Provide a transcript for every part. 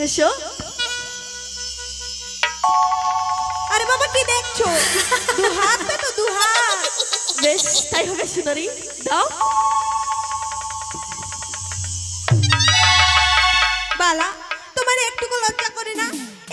এসো। আরে বাবা, কি দেখছ? দু হাত তো দু হাত। বেশ, তাই হবে সুন্দরী দাও। বালা, তোমার একটুকু লজ্জা করে না?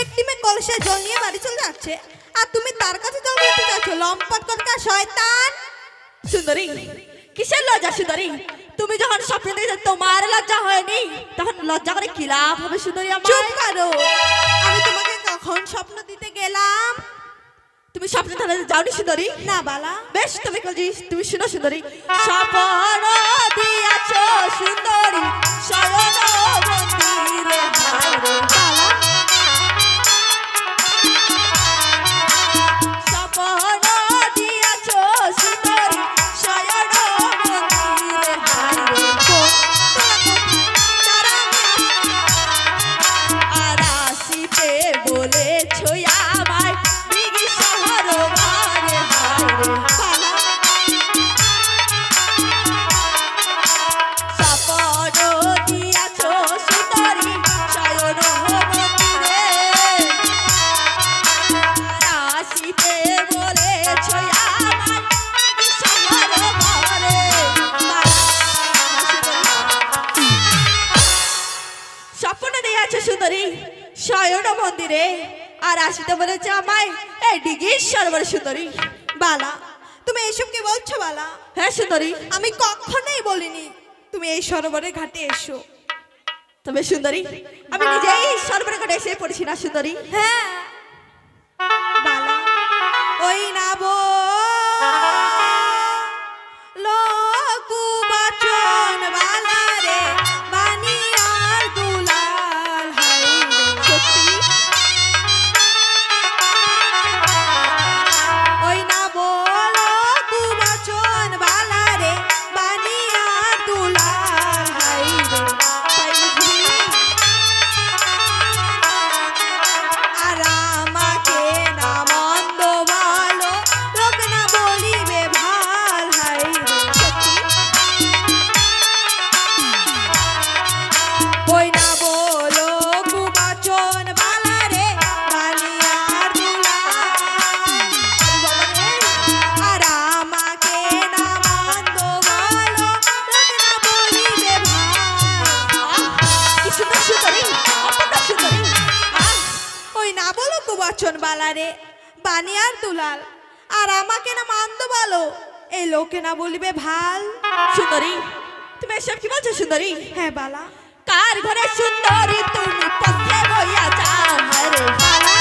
একটি মেয়ে কলসে জল নিয়ে বাড়ি চলে যাচ্ছে, আর তুমি তার কাছে জল নিতে যাচ্ছ। লম্পট কটকা শয়তান। সুন্দরী, কিসের লজ্জা, সুন্দরী? তুমি যখন স্বপ্ন দেখেছ তোমার লজ্জা হয়নি তখন লজ্জা করে কি লাভ হবে সুন্দরী চুপ করো। আমি তোমাকে কখন স্বপ্ন দিতে গেলাম? তুমি স্বপ্ন ধরে যাওনি সুন্দরী? না বালা। বেশ তুমি তুমি শুনো সুন্দরী। স্বপ্ন দিয়াছো সুন্দরী। মন্দিরে আর আসিতে বলেছে আমায় এই ডিগির সরোবর সুন্দরী বালা তুমি এসব কি বলছো বালা? হ্যাঁ সুন্দরী আমি কখনোই বলিনি। তুমি এই সরোবরের ঘাটে এসো। তবে সুন্দরী আমি নিজেই সরোবর ঘাটে এসে পড়েছি না সুন্দরী হ্যাঁ বালা ওই নাবো লোকু বানিয়ার দুলাল। আর আমাকে না মান্দ বলো এই লোকে না বলিবে ভালো। সুন্দরী তুমি এসব কি বলছো সুন্দরী? হ্যাঁ বালা। কার ঘরে সুন্দরী তুমি পথে বইয়া যাও হায় রে বালা।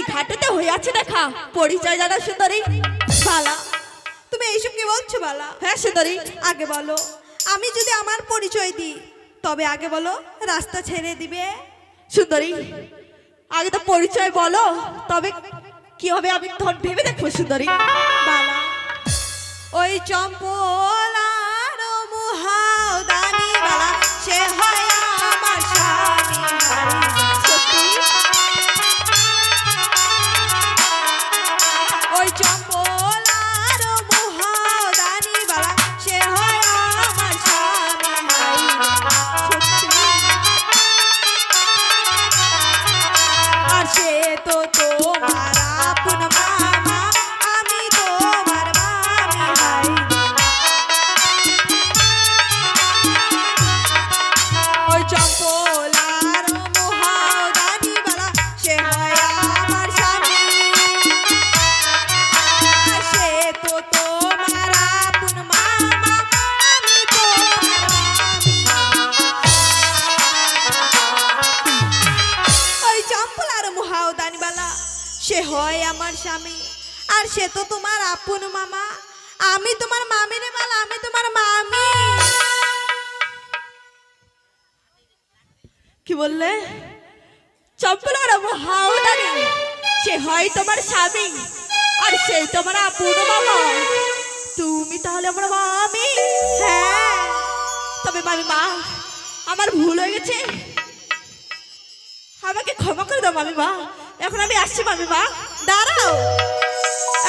এই ঘাটেতে হইয়াছে দেখা। পরিচয় জানা সুন্দরী। বালা, তুমি এইসব কি বলছো বালা? হ্যাঁ সুন্দরী, আগে বলো। আমি যদি আমার পরিচয় দিই, তবে আগে বলো, রাস্তা ছেড়ে দিবে। সুন্দরী, আগে তো পরিচয় বলো, তবে কি হবে আমি তখন ভেবে দেখব সুন্দরী? বালা, ওই চম্পলার মুহাও দানি বালা, সে হয় মামি। আর সে তো তোমার আপন মামা। আমি তোমার মামি রে বাল আমি তোমার মামি। কি বললে? চম্পলার হাওদারি সে হয় তোমার স্বামী, আর সে তোমার আপন মামা। তুমি তাহলে আমার মামি? হ্যাঁ। তবে মামি মা, আমার ভুল হয়ে গেছে। আমাকে ক্ষমা করে দাও মামি মা। এখন আমি আসছি মামি মা। দাঁড়াও।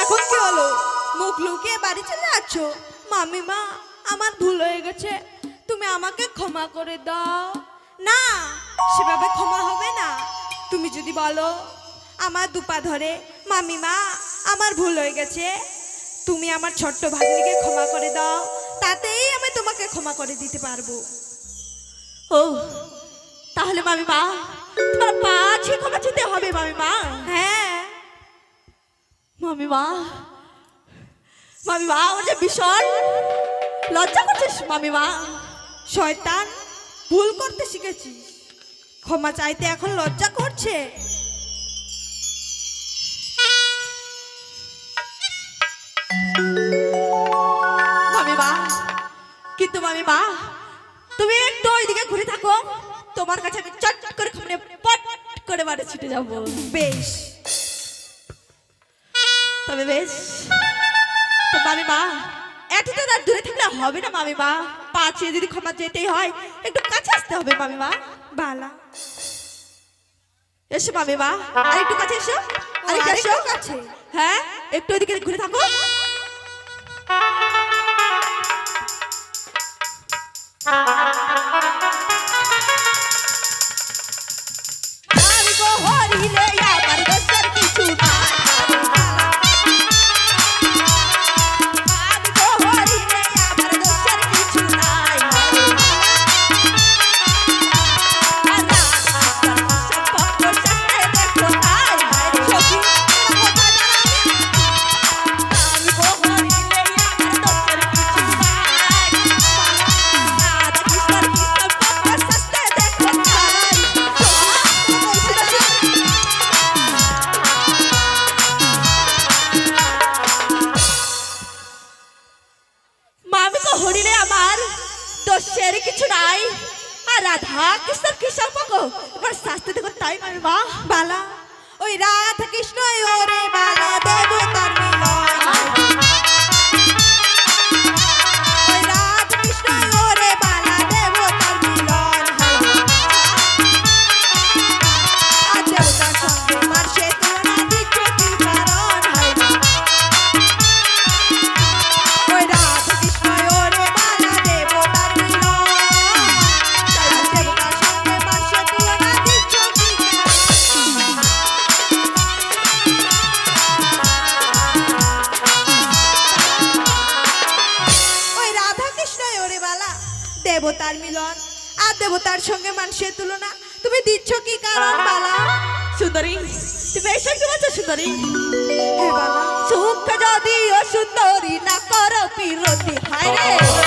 এখন কি হলো? মুখ লুকিয়ে বাড়ি চলে যাচ্ছ? মামিমা আমার ভুল হয়ে গেছে। তুমি আমাকে ক্ষমা করে দাও। না সেভাবে ক্ষমা হবে না। তুমি যদি বলো আমার দুপা ধরে মামিমা আমার ভুল হয়ে গেছে। তুমি আমার ছোট্ট ভাগ্নিকে ক্ষমা করে দাও। তাতেই আমি তোমাকে ক্ষমা করে দিতে পারব। ও তাহলে মামি মা তোমার পাছে ক্ষমা চেতে হবে মামি মা হ্যাঁ মামি মা। মামি মা আমার যে ভীষণ লজ্জা করছিস মামি মা। শয়তান, ভুল করতে শিখেছিস ক্ষমা চাইতে এখন লজ্জা করছে। মামি মা, কিন্তু মামি মা, তুমি একটু ওইদিকে ঘুরে থাকো। তোমার কাছে আমি চট করে খুলে পট করে বাড়ি ছুটে যাব। বেশ। তবে বেশ। তো মামি মা এতটা রাত দূরে থাকলে হবে না মামি মা পাঁচে যদি ক্ষমা যেতেই হয় একটু কাছে আসতে হবে মামি মা বালা। এসো মামি মা আর একটু কাছে এসো আর একটু এসো কাছে? হ্যাঁ একটু ওইদিকে ঘুরে থাকো। আমি সুখ যদি ও সুন্দরী না করো পিরতি হায় রে!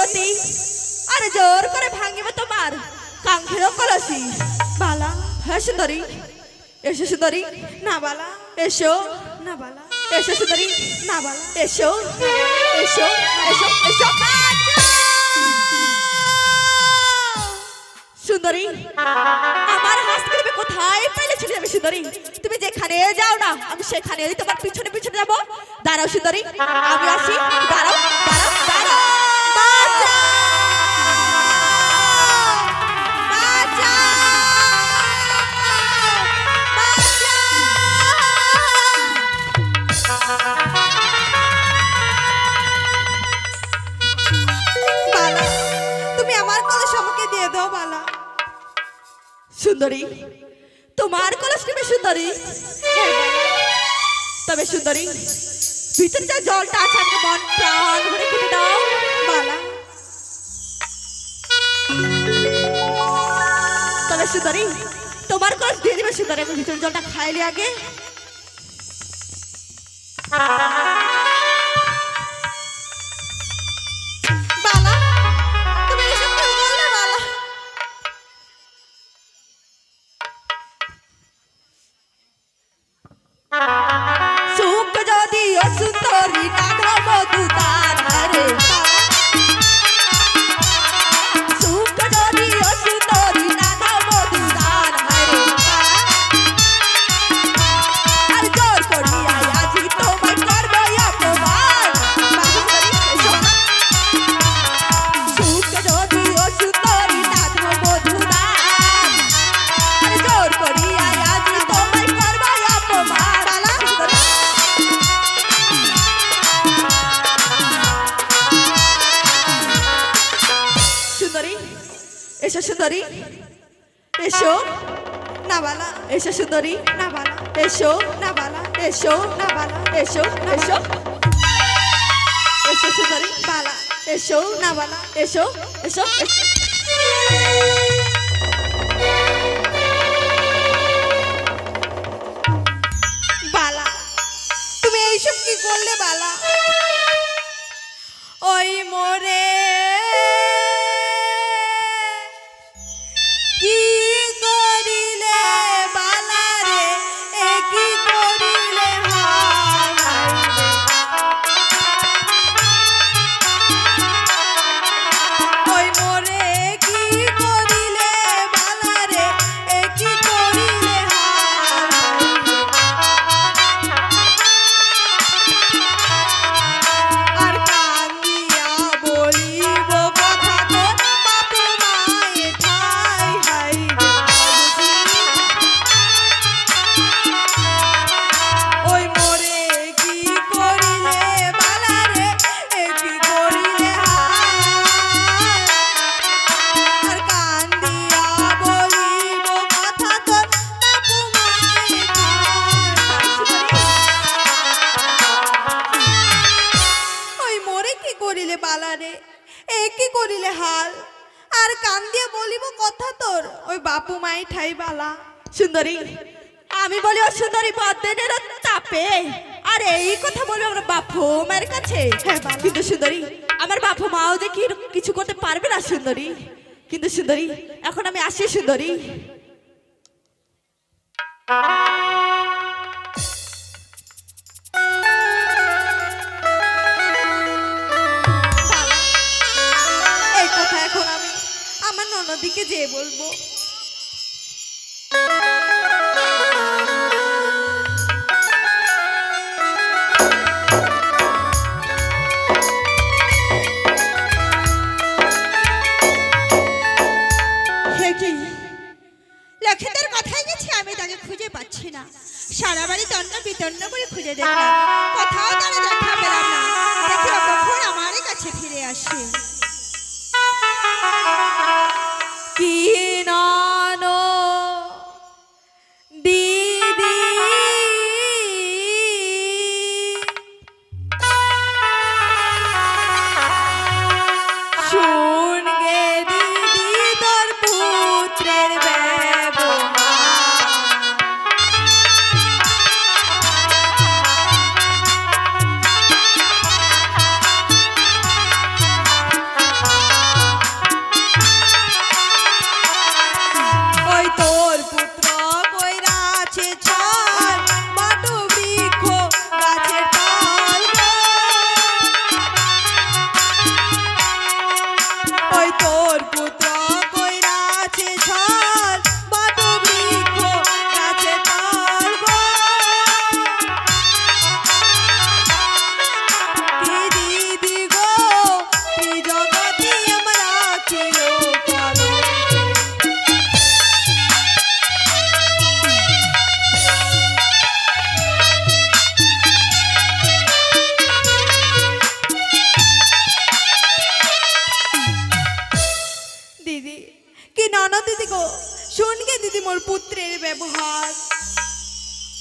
করো আর জোর করে ভাঙিবে তোমার। কাঙ্ক্ষের কলসি। বালা সুন্দরী। এসো সুন্দরী। না বালা, এসো। না বালা, এসো সুন্দরী। না বালা, এসো। এসো এসো এসো। সুন্দরী, আমার হাস করবে কোথায় পেলেছিলে আমি সুন্দরী? তুমি যেখানে যাও না, আমি সেখানেই তোমার পিছনে পিছনে যাব। দাঁড়াও সুন্দরী, আমি আসি। দাঁড়াও দাঁড়াও দাঁড়াও। সুন্দরী। তোমার কলস নেবে সুন্দরী। তবে সুন্দরী, ভিতরে যা জলটা আছে, আমাকে মন, প্রাণ ভরে খেতে দাও বালা তবে সুন্দরী, তোমার কষ্ট দিয়ে দিবে সুন্দরী, আমি ভিতরে জলটা খাইলে আগে। না বালা এসো না বালা এসো না বালা এসো এসো এসো সুন্দরী বালা এসো না বালা এসো এসো। বালা তুমি এইসব কি করলে, বালা ওই মোরে আর কান দিয়ে বলিব কথা তোর। ওই বাপু মাই ঠাই বালা। সুন্দরী আমি বলি ও সুন্দরী চাপে। আর এই কথা বলব আমরা বাপু মায়ের কাছে। হ্যাঁ, কিন্তু সুন্দরী আমার বাপু মাও যে কি কিছু করতে পারবে না সুন্দরী। কিন্তু সুন্দরী এখন আমি আসি সুন্দরী। ননদিকে যেয়ে বলব। লক্ষিতের কথাই গেছি আমি তাকে খুঁজে পাচ্ছি না। সারা বাড়ি তন্ন বিতন্ন করে খুঁজে দেখলাম। কোথাও তারা দেখা পেলাম না। দেখি কখন আমার কাছে ফিরে আসে। কি নানো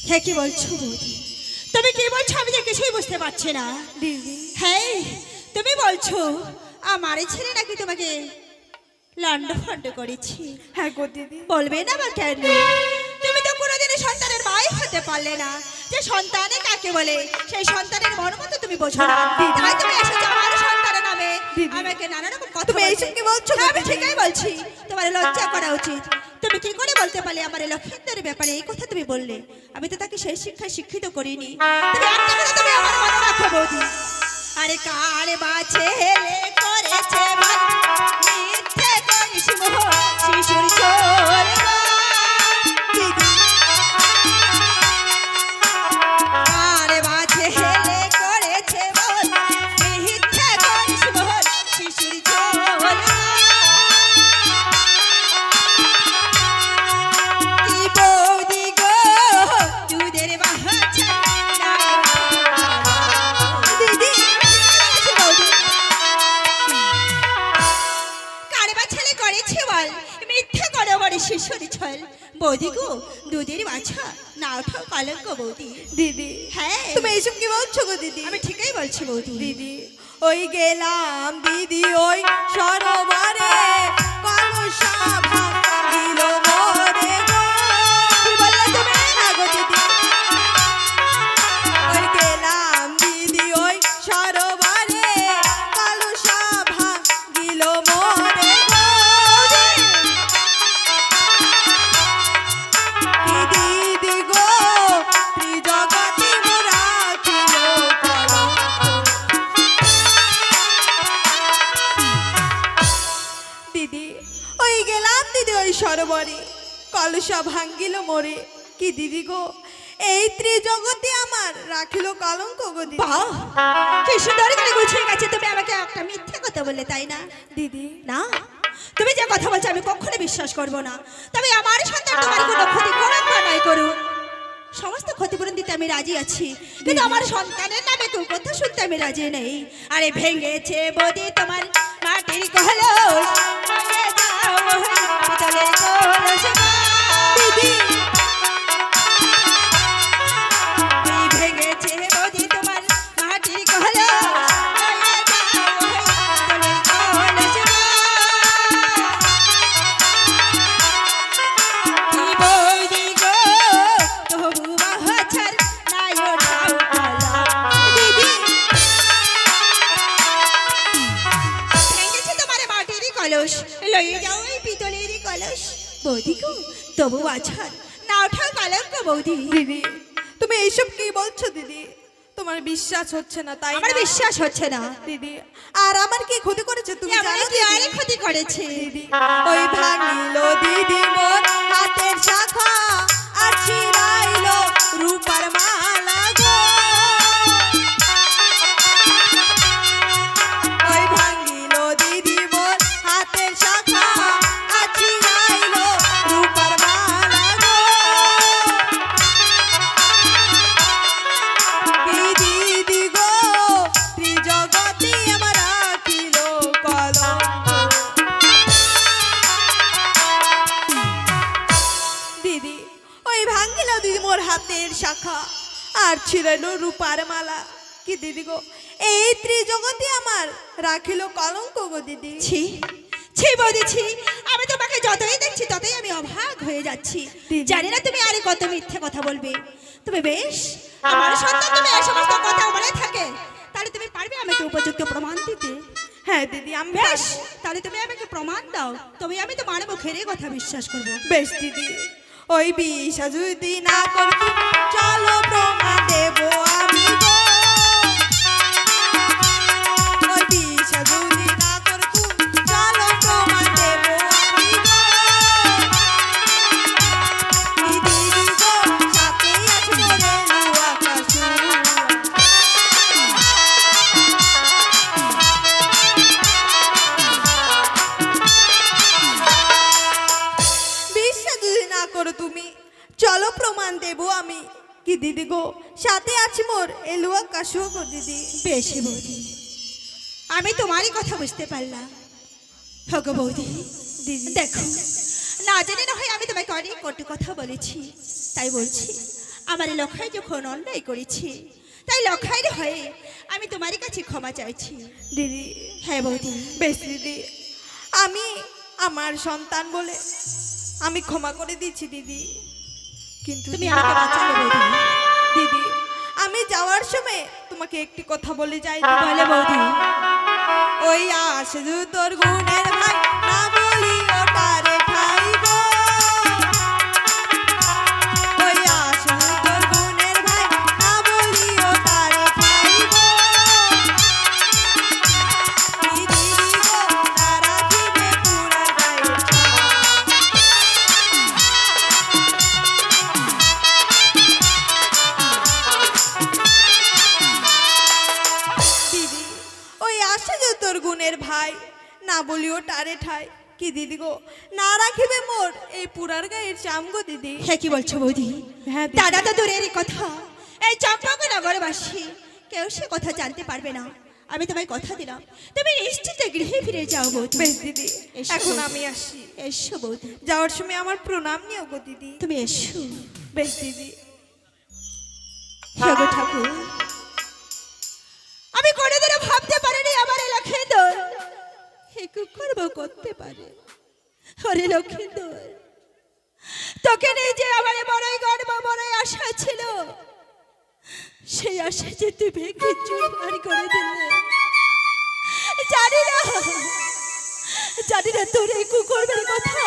শুনগে দিদি মোর পুত্রের ব্যবহার হে কি বলছো? বৌদি তুমি কি বলছো? আমি যে কিছুই বুঝতে পারছি না। হ্যাঁ তুমি বলছো আমার ছেলে নাকি তোমাকে লন্ড ফন্ড করেছি। হ্যাঁ গো দিদি। বলবে না বা কেন? তুমি তো কোনোদিনই সন্তানের মাই হতে পারলে না। যে সন্তানে কাকে বলে সেই সন্তানের মর্ম তো তুমি বোঝো না। তাই তুমি এসেছ আমার সন্তানের নামে। আমাকে নানা রকম কথা তুমি এইসব কি বলছো হ্যাঁ, আমি? ঠিকই বলছি। তোমার লজ্জা করা উচিত। তুমি কি করে বলতে পারলে আমার লক্ষিন্দরের ব্যাপারে এই কথা তুমি বললে। আমি তো তাকে সেই শিক্ষায় শিক্ষিত করিনি। আমার আরে কার বাছে শিশুর চোর শিশুর ছল। বৌদি গো দুধের বাছা না ওঠাও কলঙ্ক বৌদি। দিদি হ্যাঁ। তুমি এইসব কি বলছো গো দিদি? আমি ঠিকই বলছি বৌদি। দিদি ওই গেলাম দিদি ওই সরোবরে। কলসা ভাঙিল গেলাম দিদি ওই সরোবরে। কলসা ভাঙ্গিল মোরে। কি দিদি গো? এই ত্রিজগতে আমার রাখিল কলঙ্ক গো দিদি। বাহ! কি সুন্দর করে গুছিয়ে গেছে। তুমি আমাকে একটা মিথ্যে কথা বললে তাই না? দিদি। না? তুমি যে কথা বলছো আমি কখনো বিশ্বাস করব না। তবে আমার সন্তান তোমার কোনো ক্ষতি করুক বা নাই করুক সমস্ত ক্ষতিপূরণ দিতে আমি রাজি আছি। কিন্তু আমার সন্তানের নামে কেউ কথা শুনতে আমি রাজি নেই। আরে ভেঙেছে বদি তোমার মাটির কলস। দিদি। দিদি। তুমি এইসব কি বলছো দিদি? তোমার বিশ্বাস হচ্ছে না তাই আমার বিশ্বাস হচ্ছে না। দিদি আর আমার কি ক্ষতি করেছে তুমি জানো কি আমি ক্ষতি করেছে? দিদি ওই ভাঙিলো দিদি মোর হাতের শাখা আর ছিড়াইল যাচ্ছি জানি না তুমি আরে কত মিথ্যে কথা বলবে। তুমি বেশ আমার সন্তান তুমি এই সমস্ত কথা বলে থাকে। তাহলে তুমি পারবে আমাকে উপযুক্ত প্রমাণ দিতে? হ্যাঁ দিদি আমি বেশ তাহলে তুমি আমাকে প্রমাণ দাও। তবে আমি তো মুখের এই কথা বিশ্বাস করব। বেশ দিদি। ওই বিশ্বাস যদি না করতো চলো প্রমাণ দেবো আমি যদি না করো তুমি। চলো প্রমাণ দেবো আমি। কি দিদি গো? সাথে আছি মোর। এলুয়া কাশুয়া গো দিদি। বেশি বৌদি। আমি তোমারই কথা বুঝতে পারলাম। ভগ বৌদি দিদি দেখো। না জেনে না হয় আমি তোমাকে অনেক কটু কথা বলেছি। তাই বলছি আমার লখাই যখন অন্যায় করেছি তাই লখাইর হয়ে আমি তোমার কাছে ক্ষমা চাইছি। দিদি হ্যাঁ বৌদি। বেশ দিদি। আমি আমার সন্তান বলে আমি ক্ষমা করে দিচ্ছি দিদি। কিন্তু তুমি দিদি- আমাকে বাঁচালে বৌদি। দিদি আমি যাওয়ার সময় তোমাকে একটি কথা বলে যাই বলে বৌদি। ওই আসে তোর গুণের ভাই চাম গো দিদি। হ্যাঁ কি বলছো বৌদি? হ্যাঁ দাদা। তো দূরেরই কথা। এই চম্পক নগরবাসী কেউ সে কথা জানতে পারবে না। আমি তোমায় কথা দিলাম। তুমি নিশ্চিত গৃহে ফিরে যাও বৌদি। বেশ দিদি এসো। এখন আমি আসি। এসো বৌদি। যাওয়ার সময় আমার প্রণাম নিও গো দিদি। তুমি এসো। বেশ দিদি। হ্যাঁ গো ঠাকুর। আমি কোনোদিনও ভাবতে পারিনি আমার এই লক্ষিন্দর হে কুকর্ম করতে পারে? ওরে লক্ষিন্দর তোকে নিয়ে যে আমার বড়ই গর্ব বড়ই আশা ছিল, সেই আশা যে তুই ভেঙে চুরমার করে দিলে। জানি না জানি না তোর এই কুকর্মের কথা।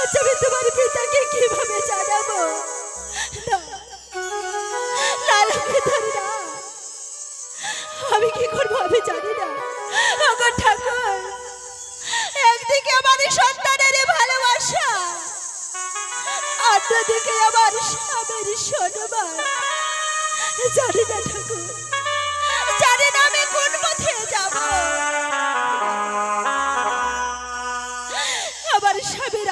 আজ আমি তোমার পিতাকে কীভাবে জানাব? না আমি কি করব আমি জানি না। ঠাকুর, একদিকে আমার সন্তানের ভালোবাসা আমার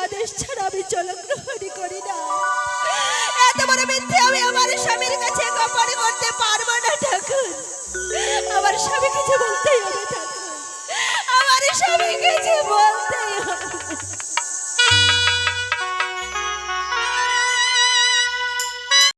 আদেশ ছাড়া আমি করি না। এত বড় স্বামীর কাছে গোপন করতে পারব না ঠাকুর। আমার স্বামী কিছু বলতেই হবে আমার স্বামী কিছু বলতেই হবে।